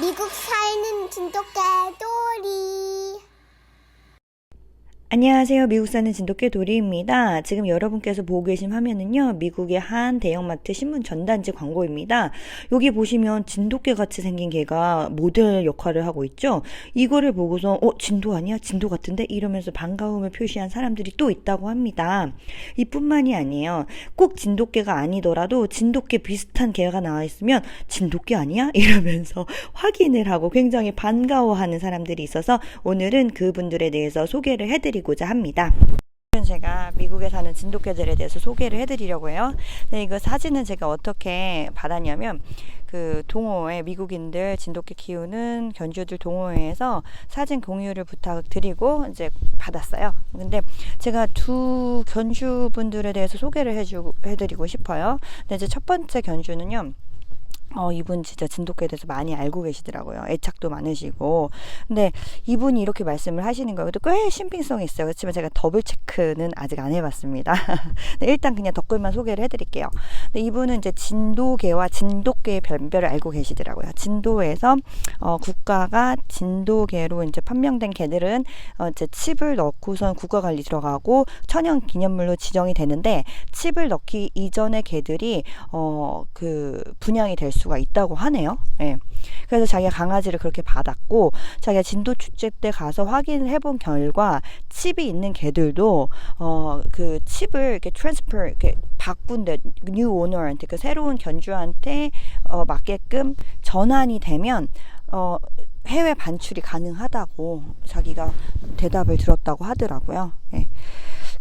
미국 살는 진돗개 도리. 안녕하세요. 미국 사는 진돗개 도리입니다. 지금 여러분께서 보고 계신 화면은요, 미국의 한 대형마트 신문 전단지 광고입니다. 여기 보시면 진돗개 같이 생긴 개가 모델 역할을 하고 있죠. 이거를 보고서, 어, 진도 아니야? 진도 같은데? 이러면서 반가움을 표시한 사람들이 또 있다고 합니다. 이뿐만이 아니에요. 꼭 진돗개가 아니더라도 진돗개 비슷한 개가 나와 있으면 진돗개 아니야? 이러면서 확인을 하고 굉장히 반가워하는 사람들이 있어서 오늘은 그분들에 대해서 소개를 해드리고 자 합니다. 제가 미국에 사는 진돗개들에 대해서 소개를 해드리려고 해요. 근데 이거 사진은 제가 어떻게 받았냐면 그 동호회 미국인들 진돗개 키우는 견주들 동호회에서 사진 공유를 부탁드리고 이제 받았어요. 근데 제가 두 견주분들에 대해서 소개를 해주 해드리고 싶어요. 근데 이제 첫 번째 견주는요. 어, 이분 진짜 진돗개에 대해서 많이 알고 계시더라고요. 애착도 많으시고. 근데 이분이 이렇게 말씀을 하시는 거예요. 꽤 신빙성이 있어요. 그렇지만 제가 더블 체크는 아직 안 해봤습니다. 네, 일단 그냥 덧글만 소개를 해드릴게요. 근데 이분은 이제 진도개와 진돗개의 변별을 알고 계시더라고요. 진도에서 어, 국가가 진도개로 이제 판명된 개들은 어, 이제 칩을 넣고선 국가 관리 들어가고 천연 기념물로 지정이 되는데 칩을 넣기 이전의 개들이 어, 그 분양이 될수 가 있다고 하네요. 예. 그래서 자기가 강아지를 그렇게 받았고 자기가 진도 축제 때 가서 확인을 해본 결과 칩이 있는 개들도 어 그 칩을 이렇게 트랜스퍼 이렇게 바꾼데 뉴 오너한테 그 새로운 견주한테 어 맞게끔 전환이 되면 어 해외 반출이 가능하다고 자기가 대답을 들었다고 하더라고요. 예.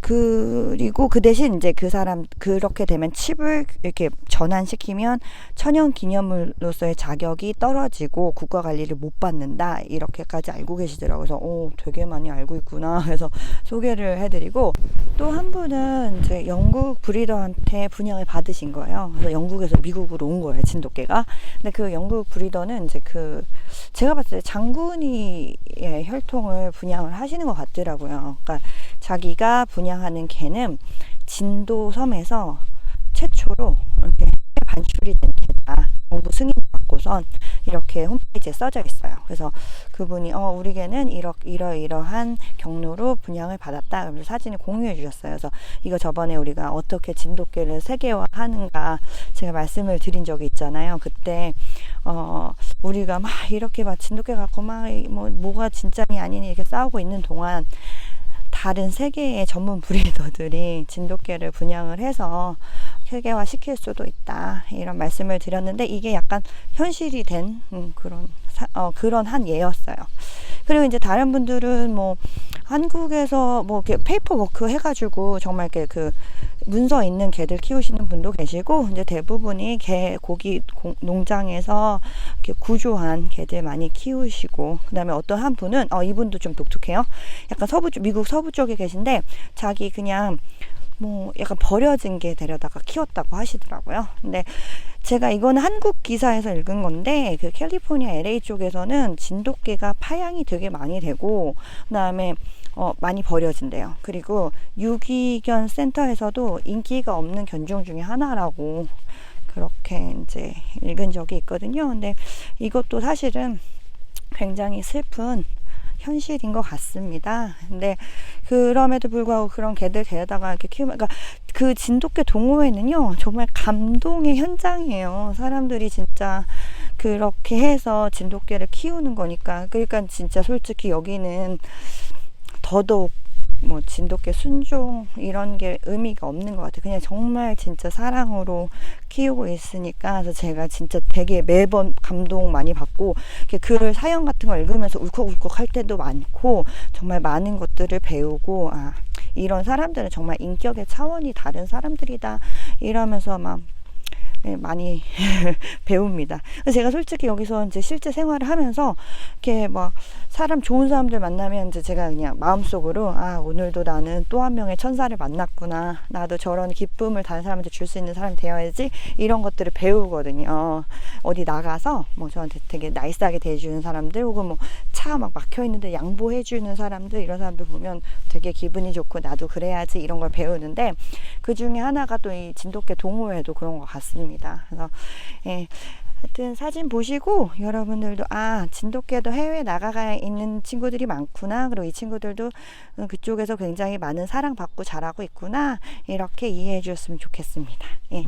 그리고 그 대신 이제 그 사람 그렇게 되면 칩을 이렇게 전환시키면 천연 기념물로서의 자격이 떨어지고 국가 관리를 못 받는다 이렇게까지 알고 계시더라고요. 그래서 오 되게 많이 알고 있구나 해서 소개를 해드리고 또 한 분은 이제 영국 브리더한테 분양을 받으신 거예요. 그래서 영국에서 미국으로 온 거예요 진돗개가. 근데 그 영국 브리더는 이제 그 제가 봤을 때 장군이 의 혈통을 분양을 하시는 것 같더라고요. 그러니까 자기가 분양하는 개는 진도 섬에서 최초로 이렇게 반출이 된 개다. 정부 승인 받고선 이렇게 홈페이지에 써져 있어요. 그래서 그분이 어 우리 개는 이러 이러이러한 경로로 분양을 받았다. 그래서 사진을 공유해 주셨어요. 그래서 이거 저번에 우리가 어떻게 진돗개를 세계화하는가 제가 말씀을 드린 적이 있잖아요. 그때 어 우리가 막 이렇게 막 진돗개 갖고 막 뭐 뭐가 진짜니 아니니 이렇게 싸우고 있는 동안 다른 세계의 전문 브리더들이 진돗개를 분양을 해서 세계화 시킬 수도 있다 이런 말씀을 드렸는데 이게 약간 현실이 된 음, 그런 사, 어, 그런 한 예였어요. 그리고 이제 다른 분들은 뭐 한국에서 뭐 이렇게 페이퍼 워크 해가지고 정말 이렇게 그 문서 있는 개들 키우시는 분도 계시고 이제 대부분이 개 고기 공, 농장에서 이렇게 구조한 개들 많이 키우시고 그다음에 어떤 한 분은 어 이분도 좀 독특해요. 약간 서부 쪽 미국 서부 쪽에 계신데 자기 그냥 뭐 약간 버려진 개 데려다가 키웠다고 하시더라고요. 근데 제가 이거는 한국 기사에서 읽은 건데 그 캘리포니아 LA 쪽에서는 진돗개가 파양이 되게 많이 되고 그다음에 어, 많이 버려진대요. 그리고 유기견 센터에서도 인기가 없는 견종 중에 하나라고 그렇게 이제 읽은 적이 있거든요. 근데 이것도 사실은 굉장히 슬픈 현실인 것 같습니다. 근데 그럼에도 불구하고 그런 개들 데려다가 이렇게 키우면, 그러니까 그 진돗개 동호회는요, 정말 감동의 현장이에요. 사람들이 진짜 그렇게 해서 진돗개를 키우는 거니까. 그러니까 진짜 솔직히 여기는 더더욱 뭐 진돗개 순종 이런 게 의미가 없는 것 같아요. 그냥 정말 진짜 사랑으로 키우고 있으니까 그래서 제가 진짜 되게 매번 감동 많이 받고 이렇게 글 사연 같은 거 읽으면서 울컥울컥 할 때도 많고 정말 많은 것들을 배우고 아 이런 사람들은 정말 인격의 차원이 다른 사람들이다 이러면서 막 네, 많이 배웁니다. 제가 솔직히 여기서 이제 실제 생활을 하면서 이렇게 막 사람 좋은 사람들 만나면 이제 제가 그냥 마음속으로 아 오늘도 나는 또 한 명의 천사를 만났구나. 나도 저런 기쁨을 다른 사람한테 줄 수 있는 사람이 되어야지 이런 것들을 배우거든요. 어디 나가서 뭐 저한테 되게 나이스하게 대해주는 사람들 혹은 뭐 차 막 막혀 있는데 양보해 주는 사람들 이런 사람들 보면 되게 기분이 좋고 나도 그래야지 이런 걸 배우는데 그 중에 하나가 또 이 진돗개 동호회도 그런 것 같습니다. 그래서 예. 하여튼 사진 보시고 여러분들도 아 진돗개도 해외 나가가 있는 친구들이 많구나 그리고 이 친구들도 음, 그쪽에서 굉장히 많은 사랑받고 자라고 있구나 이렇게 이해해 주셨으면 좋겠습니다. 예.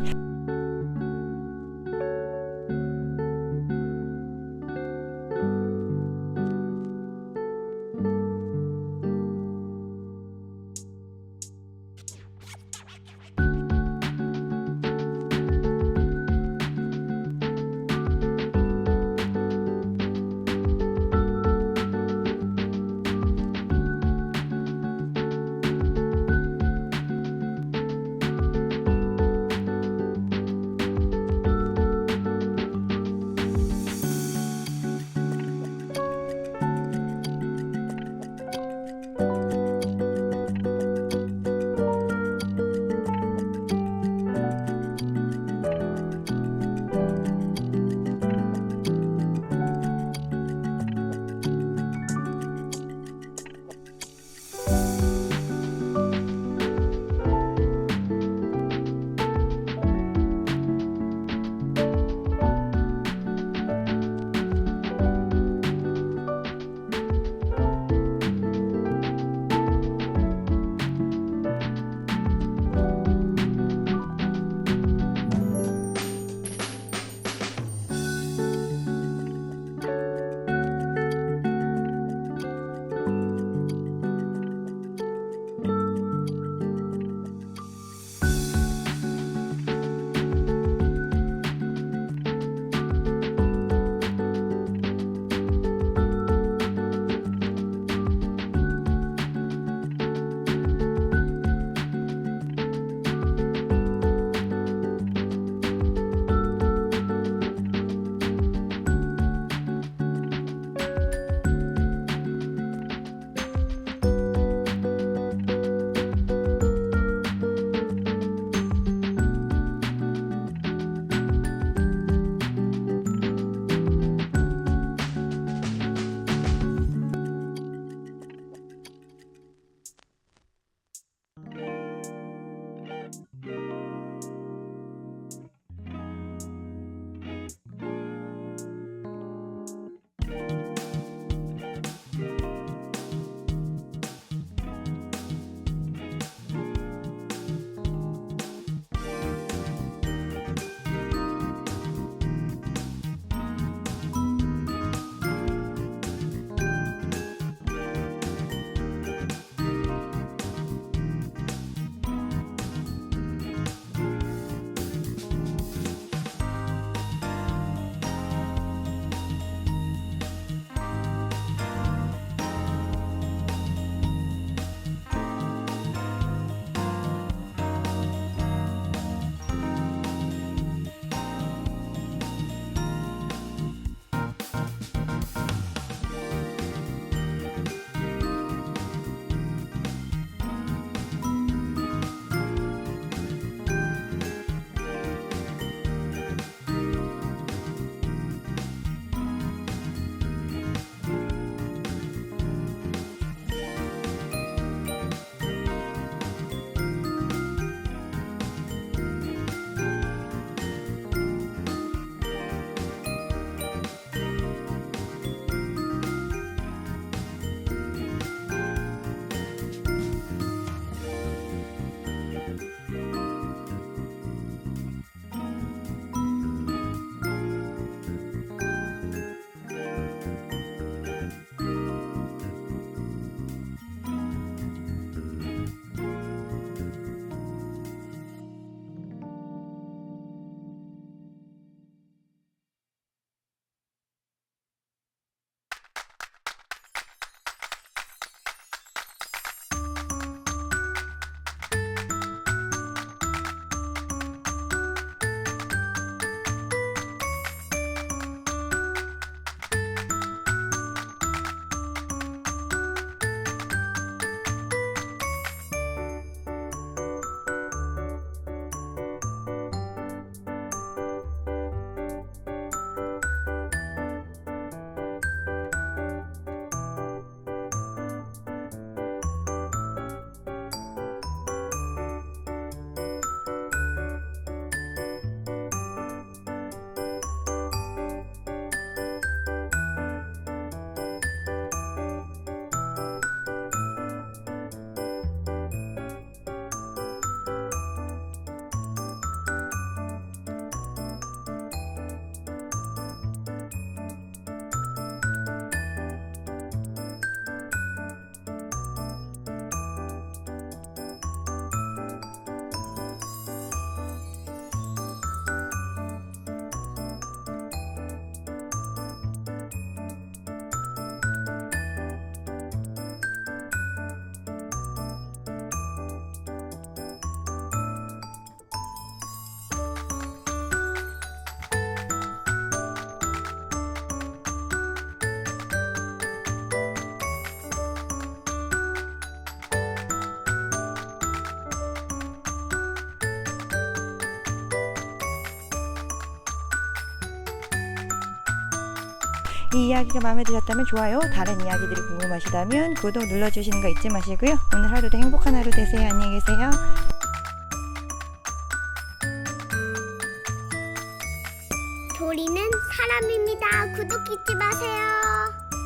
이 이야기가 마음에 드셨다면 좋아요, 다른 이야기들이 궁금하시다면 구독 눌러주시는 거 잊지 마시고요. 오늘 하루도 행복한 하루 되세요. 안녕히 계세요.